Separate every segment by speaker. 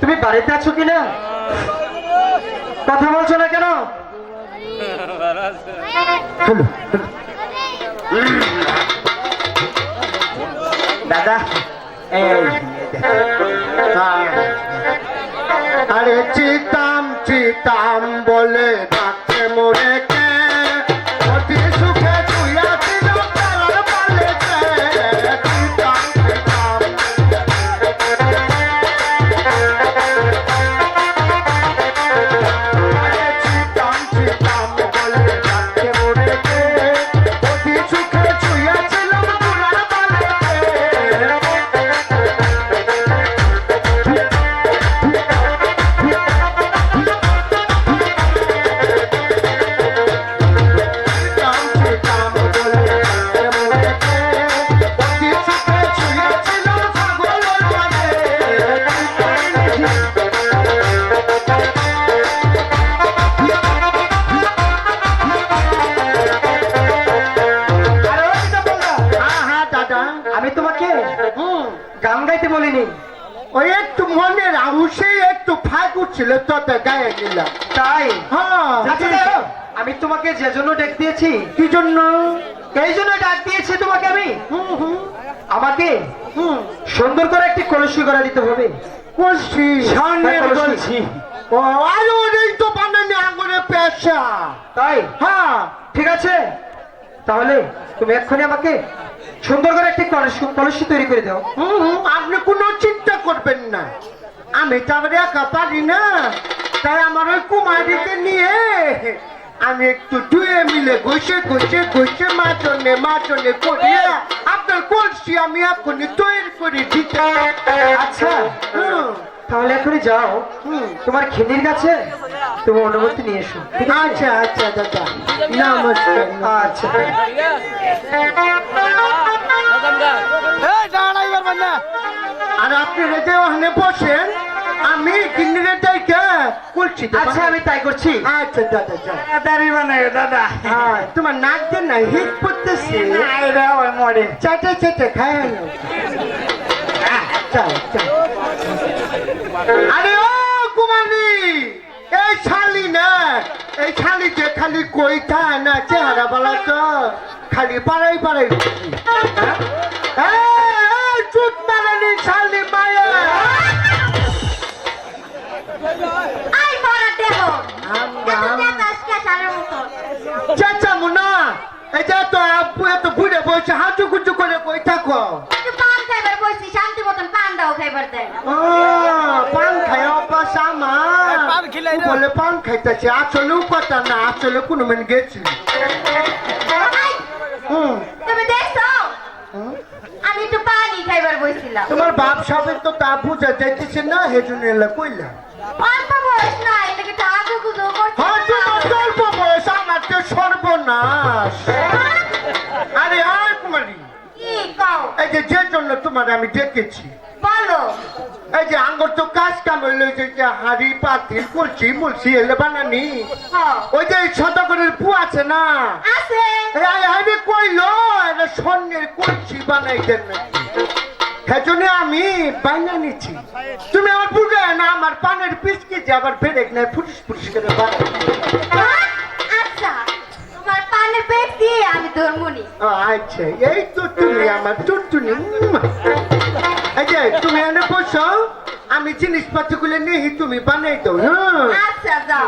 Speaker 1: তুমি বাড়িতে আছো কিনা? কথা বলছো না কেন? দাদা
Speaker 2: আরে চিতাম চিতাম বলে ডাকে মোরে নিলাম
Speaker 1: তাই?
Speaker 2: হ্যাঁ
Speaker 1: আমি তোমাকে যে জন্য ডাক দিয়েছি।
Speaker 2: কি জন্য?
Speaker 1: এই জন্য ডাক দিয়েছি তোমাকে আমি। আমাকে সুন্দর করে একটি কলসি করে দিতে হবে।
Speaker 2: হ্যাঁ,
Speaker 1: কলসি।
Speaker 2: ও আরে ওটাই তো বানানি আঙুরে পেশা।
Speaker 1: তাই?
Speaker 2: হ্যাঁ।
Speaker 1: ঠিক আছে। তাহলে তুমি এক্ষুনি আমাকে সুন্দর করে একটি কলসি কলসি তৈরি করে দাও।
Speaker 2: আপনি কোনো চিন্তা করবেন না। আমি তো আবার একা পারি না। তাই আমার ওই কুমারীকে নিয়ে আমি একটু দুয়ে মিলে ঘষে ঘষে ঘষে মাচনে মাচনে করিয়া আপনার কলসি আমি এখনই তৈরি করে দিতে।
Speaker 1: আচ্ছা
Speaker 2: হুম
Speaker 1: তাহলে এখনই যাও।
Speaker 2: হুম।
Speaker 1: তোমার খেদির কাছে তুমি অনুমতি নিয়ে এসো
Speaker 2: আচ্ছা আচ্ছা দাদা নমস্কার
Speaker 1: আচ্ছা
Speaker 2: আর আপনি রেজে ওখানে বসেন। করছি
Speaker 1: আচ্ছা আমি তাই করছি।
Speaker 2: আচ্ছা দাদা যাও
Speaker 1: বানাই দাদা।
Speaker 2: হ্যাঁ তোমার নাক দিয়ে না হিট করতেছে?
Speaker 1: মরে।
Speaker 2: চাটে চাটে খায় না চল চল। আরে ও কুমারী এই শালি না এই খালি কইতা না চেহারা বলা তো খালি পাড়াই পাড়াই চুট মারানি শালি এই যে তো আব্বু এত ঘুরে বসে হাঁটু কুচু করে কই থাকো?
Speaker 3: পান খাইবার বসছি শান্তি মতন পান দাও খাইবার দেয়
Speaker 2: পান খায় অভ্যাস আমার। বলে পান খাইতেছে আসলেও কথা না আসলে কোনো মেন গেছি। হুম,
Speaker 3: তুমি দেখছ?
Speaker 2: হুম।
Speaker 3: আমি একটু পানি খাইবার বসছিলাম।
Speaker 2: তোমার বাপ সাহেবের তো তা বুঝা যাইতেছে না হেজন্য এলা কইলা হ্যাঁ সর্বনাশ। আরে কুমারী। এই যে যে জন্য তোমার আমি ডেকেছি।
Speaker 3: বলো।
Speaker 2: এই যে আঙ্গর তো কাজ কাম হইল যে হাড়ি পাতিল করছি মুলছি এলে বানানি। ওই যে সদাগরের পু আছে না?
Speaker 3: আছে।
Speaker 2: কইলো এটা স্বর্ণের কলসি বানাই দেন সেজন্য আমি বাইনা নিচ্ছি। তুমি আমার বুঝে না আমার পানের পিসকে যে আবার বেরেক নাই? ফুটিস ফুটিস করে বানাই?
Speaker 3: আচ্ছা তোমার পানের পেট দিয়ে আমি ধর্মনি।
Speaker 2: আচ্ছা এই তো তুমি আমার টুনটুনি। তুমি এনে বসো আমি জিনিসপত্রগুলো নিয়ে তুমি বানাই দাও হ্যাঁ?
Speaker 3: আচ্ছা যাও।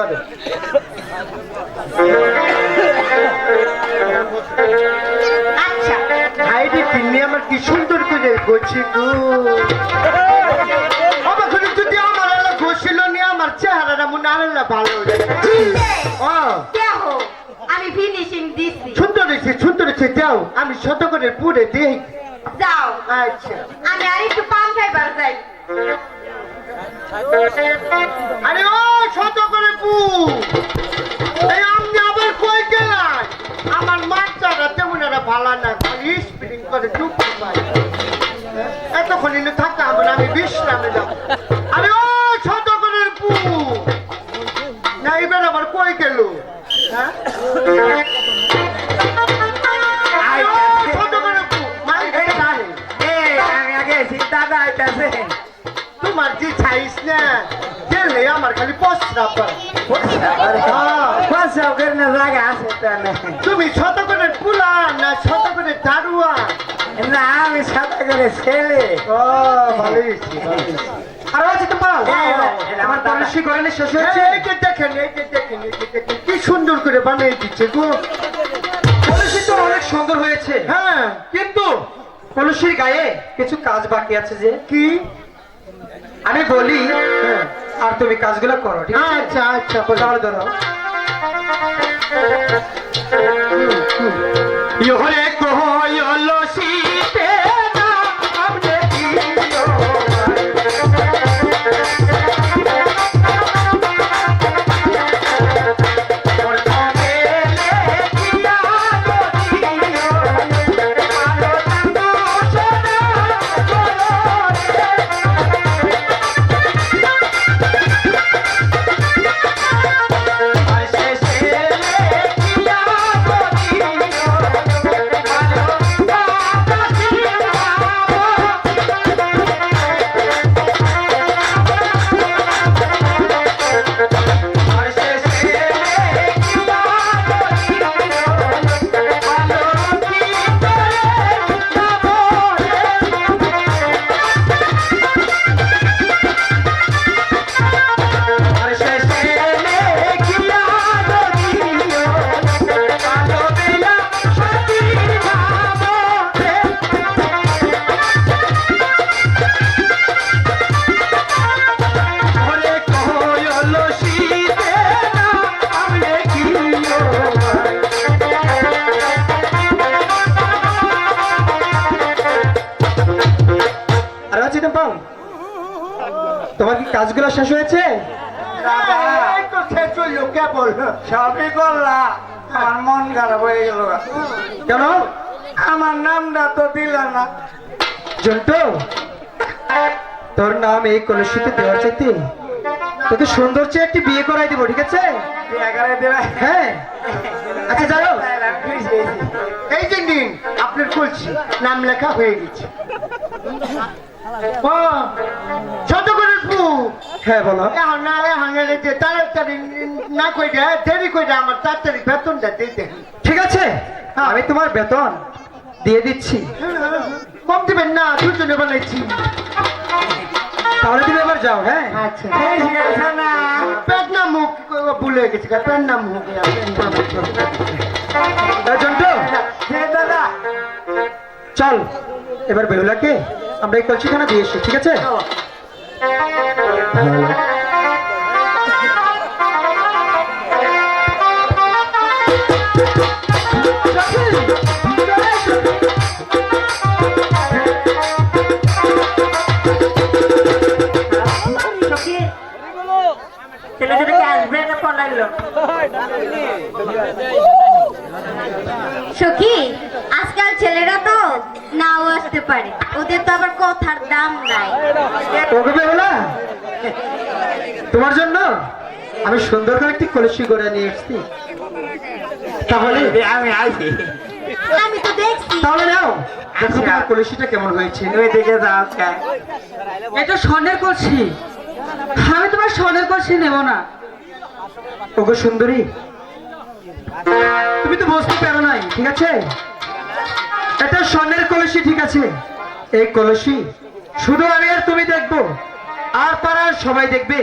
Speaker 2: ধরো
Speaker 3: আচ্ছা।
Speaker 2: ভাইটি কিনে আমার কি সুন্দর করে গোছি গো। যদি আমার এলা গোছিল নিয়ে আমার চেহারাটা মনে আনলা ভালো হয়ে ও
Speaker 3: আমি ফিনিশিং দিছি।
Speaker 2: সুন্দর হয়েছে সুন্দর হয়েছে যাও। আমি শত করে পুরে দিই।
Speaker 3: যাও।
Speaker 2: আচ্ছা।
Speaker 3: আমি আর একটু পান খাইবার যাই।
Speaker 2: আরে ও শত করে এই আমি আবার কই গেলাম? আমার মাছটা তেমন একটা ভালো না খালি স্প্রিং করে চুপ পাই এতক্ষণ ইনে থাকা হবে না আমি বিশ্রামে যাব। আরে ও শত করে পু না এবার আবার কই গেল? হ্যাঁ? ছোট তোমার যে চাইস না আমার খালি প্রস্রাব করে। হ্যাঁ, তুমি শত করে পুলা না শত করে দারুয়া?
Speaker 1: না আমি সাদা করে ছেলে।
Speaker 2: ও ভালো হয়েছে, ভালো হয়েছে।
Speaker 1: আর আছে তো পাল
Speaker 2: হ্যাঁ,
Speaker 1: আমার করে নি শেষ হয়েছে।
Speaker 2: এই যে দেখেন এই যে দেখেন এই যে দেখেন। কি সুন্দর করে বানিয়ে দিচ্ছে গো।
Speaker 1: পলিসি তো অনেক সুন্দর হয়েছে।
Speaker 2: হ্যাঁ।
Speaker 1: কিন্তু পলিসির গায়ে কিছু কাজ বাকি আছে যে।
Speaker 2: কি?
Speaker 1: আমি বলি আর তুমি কাজগুলো করো ঠিক আছে?
Speaker 2: আচ্ছা আচ্ছা বলো।
Speaker 1: ধরো ইহরে কহলো শীতে আর আছে পাও। তোমার কি কাজগুলো শেষ হয়েছে?
Speaker 2: হইল কেবল
Speaker 1: সবই করলা। আমার মন খারাপ হয়ে গেল কেন? আমার নামটা তো দিল না। জন্টু তোর নাম এই কলসিতে দেওয়ার চাইতে তোকে সুন্দর চেয়ে একটি বিয়ে করাই দিব ঠিক আছে? হ্যাঁ। আচ্ছা যাও
Speaker 2: এই যে নিন আপনার কলছি নাম লেখা হয়ে গেছে।
Speaker 1: হ্যাঁ বলো।
Speaker 2: এখন না এখন যে তাড়াতাড়ি না কইরা দেরি কইরা আমার তাড়াতাড়ি বেতনটা দিয়ে
Speaker 1: ঠিক আছে? আমি তোমার বেতন দিয়ে দিচ্ছি।
Speaker 2: কম দিবেন না দুজনে বানাইছি
Speaker 1: তাহলে তুমি এবার যাও হ্যাঁ?
Speaker 2: আচ্ছা পেট না মুখ ভুলে গেছে পেট না মুখ।
Speaker 1: এই জন্টু চল এবার বেহুলাকে আমরা এই কলসিখানা দিয়ে এসছি ঠিক আছে?
Speaker 3: সখী আজকাল ছেলেরা তো নাও আসতে পারে। ওদের তো আবার কথার দাম নাই।
Speaker 1: তোমার জন্য? আমি সুন্দর করে একটি কলসি করে নিয়ে এসছি। তাহলে?
Speaker 4: আমি আইছি
Speaker 3: আমি। তো দেখছি।
Speaker 1: তাহলে নাও দেখো তোমার কলসিটা কেমন হয়েছে।
Speaker 4: তুমি দিকে যাও
Speaker 5: এটা স্বর্ণের কলসি। আমি তোমার স্বর্ণের কলসি নেব না।
Speaker 1: ওগো সুন্দরী। তুমি তো বুঝতে পারো নাই ঠিক আছে? এটা স্বর্ণের কলসি, ঠিক আছে? এই কলসি শুধু আমি আর তুমি দেখব, আর পাড়ার সবাই দেখবে।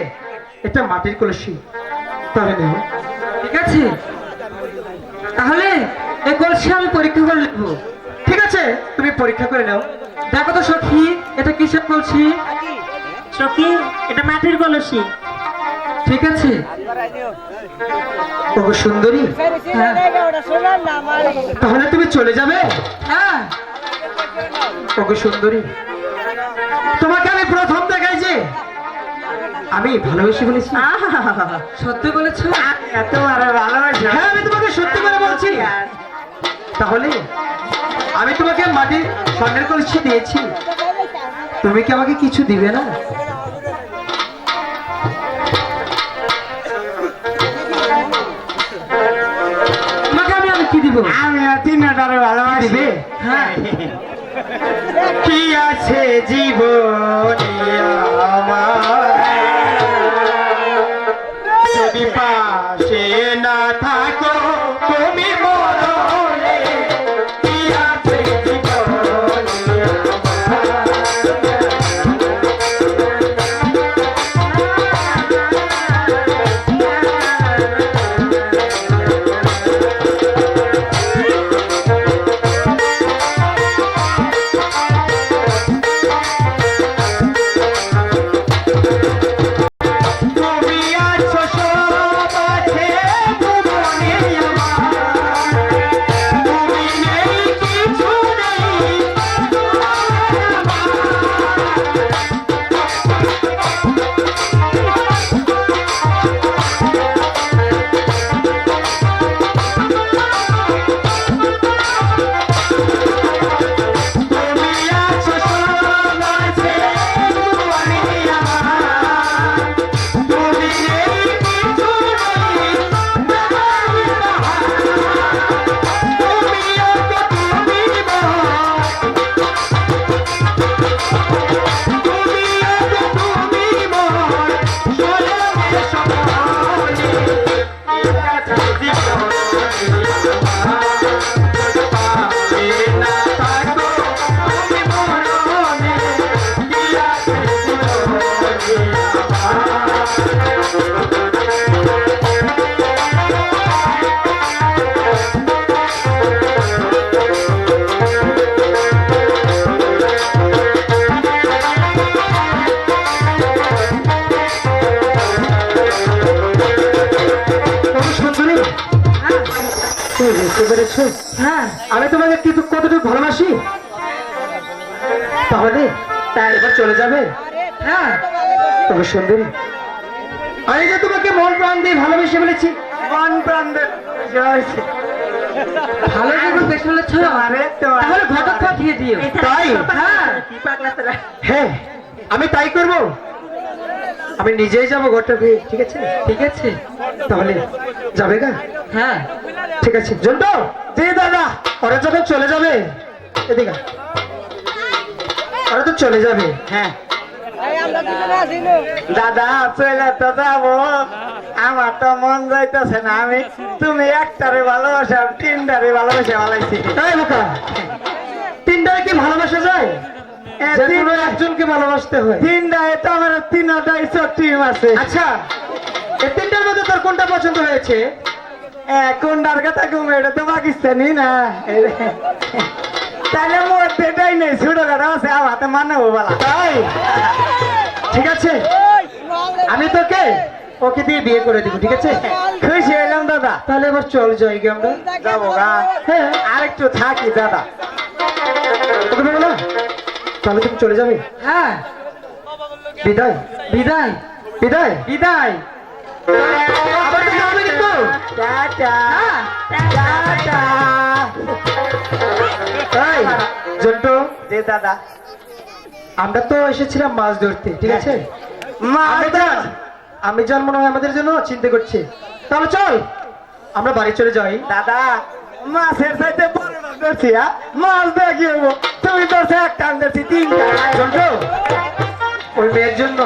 Speaker 1: এটা মাটির কলসি। তবে নেও।
Speaker 5: ঠিক আছে? তাহলে এই কলসি আমি পরীক্ষা করে লিখব।
Speaker 1: ঠিক আছে? তুমি পরীক্ষা করে নাও।
Speaker 5: দেখো তো, সখী, এটা কিসের কলসি?
Speaker 4: সখী, এটা মাটির কলসি।
Speaker 5: ঠিক আছে?
Speaker 1: ওগো সুন্দরী। তাহলে তুমি চলে যাবে?
Speaker 5: হ্যাঁ
Speaker 1: ওগো সুন্দরী। তোমাকে আমি প্রথম দেখাই যে আমি ভালোবেসে বলেছি
Speaker 5: সত্যি বলেছ?
Speaker 4: তোমার ভালোবাসা।
Speaker 1: হ্যাঁ আমি তোমাকে সত্যি করে বলছি। তাহলে আমি তোমাকে মাটির স্বর্ণের কলসি দিয়েছি। তুমি কি আমাকে কিছু দিবে না?
Speaker 4: তিনটারে
Speaker 1: ভালোবাসবে?
Speaker 5: হ্যাঁ।
Speaker 1: কি আছে জীবনে আমার? তুমি পেরেছ
Speaker 5: হ্যাঁ।
Speaker 1: আমি তোমাকে কিন্তু কতটুকু ভালোবাসি? তাহলে তাই এবার চলে যাবে।
Speaker 5: হ্যাঁ।
Speaker 1: তবে সুন্দরী আমি যে তোমাকে মন প্রাণ দিয়ে ভালোবেসে বলেছি
Speaker 4: মন প্রাণ দিয়ে
Speaker 5: ভালো যখন বেশ বলেছ তাহলে ঘটক পাঠিয়ে দিও।
Speaker 1: তাই?
Speaker 5: হ্যাঁ?
Speaker 1: হ্যাঁ আমি তাই করব। আমি নিজেই যাব ঘরটা ঠিক আছে?
Speaker 5: ঠিক আছে।
Speaker 1: তাহলে যাবে গা?
Speaker 5: হ্যাঁ।
Speaker 1: ঠিক আছে। জন্টু জি দাদা ওরা যখন চলে যাবে। এদিকে ওরা তো চলে যাবে
Speaker 4: হ্যাঁ। দাদা চলে তো যাব। আমার তো মন যাইতেছে না। আমি তুমি একটারে ভালোবাসা তিনটারে ভালোবাসা ভালাইছি
Speaker 1: তাই বোকা তিনটায় কি ভালোবাসা যায়?
Speaker 4: এ,
Speaker 1: যে
Speaker 4: তিন-
Speaker 1: কোনো একজনকে ভালোবাসতে হয়।
Speaker 4: তিনটায় তো আমার তিনটাই টিম আছে।
Speaker 1: আচ্ছা এই তিনটার মধ্যে তোর কোনটা পছন্দ হয়েছে?
Speaker 4: কোনটার কথা কম এটা তো পাকিস্তানি না। তাহলে মধ্যে এটাই নেই ছোট কথা আছে আমার হাতে মানবো বলা।
Speaker 1: তাই ঠিক আছে। আমি তোকে ওকে দিয়ে বিয়ে করে দিব ঠিক আছে?
Speaker 4: খুশি হইলাম দাদা।
Speaker 1: তাহলে এবার চল যাই গে আমরা।
Speaker 4: যাব গা।
Speaker 1: হ্যাঁ।
Speaker 4: আরেকটু থাকি দাদা।
Speaker 1: ওকে বলো না? তাহলে তুমি চলে যাবে?
Speaker 5: হ্যাঁ।
Speaker 1: বিদায়।
Speaker 5: বিদায়।
Speaker 1: বিদায়?
Speaker 5: বিদায়।
Speaker 4: Ta ta.
Speaker 1: তাই জন্টু।
Speaker 4: দে দাদা।
Speaker 1: আমরা তো এসেছিলাম মাছ ধরতে ঠিক আছে? আমি জান আমি মনে হয় আমাদের জন্য চিন্তা করছে। তাহলে চল আমরা বাড়ি চলে যাই।
Speaker 4: দাদা মাছের সাথে বড় মাছ ধরছি হ্যাঁ? মাছ দেখি তুমি ধরছো একটা আমি ধরছি তিনটা।
Speaker 1: জন্টু ওই মেয়ের জন্য।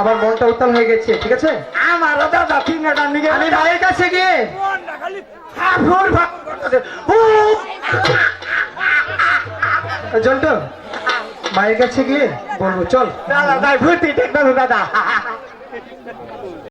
Speaker 1: আমার মনটা উত্তাল হয়ে গেছে ঠিক আছে?
Speaker 4: আমার দাদা তিনটা নিয়ে
Speaker 1: আমি মায়ের কাছে গিয়ে! জন্টু মায়ের কাছে গিয়ে বলব চল।
Speaker 4: দাদা ভর্তি ঠিক দাদা।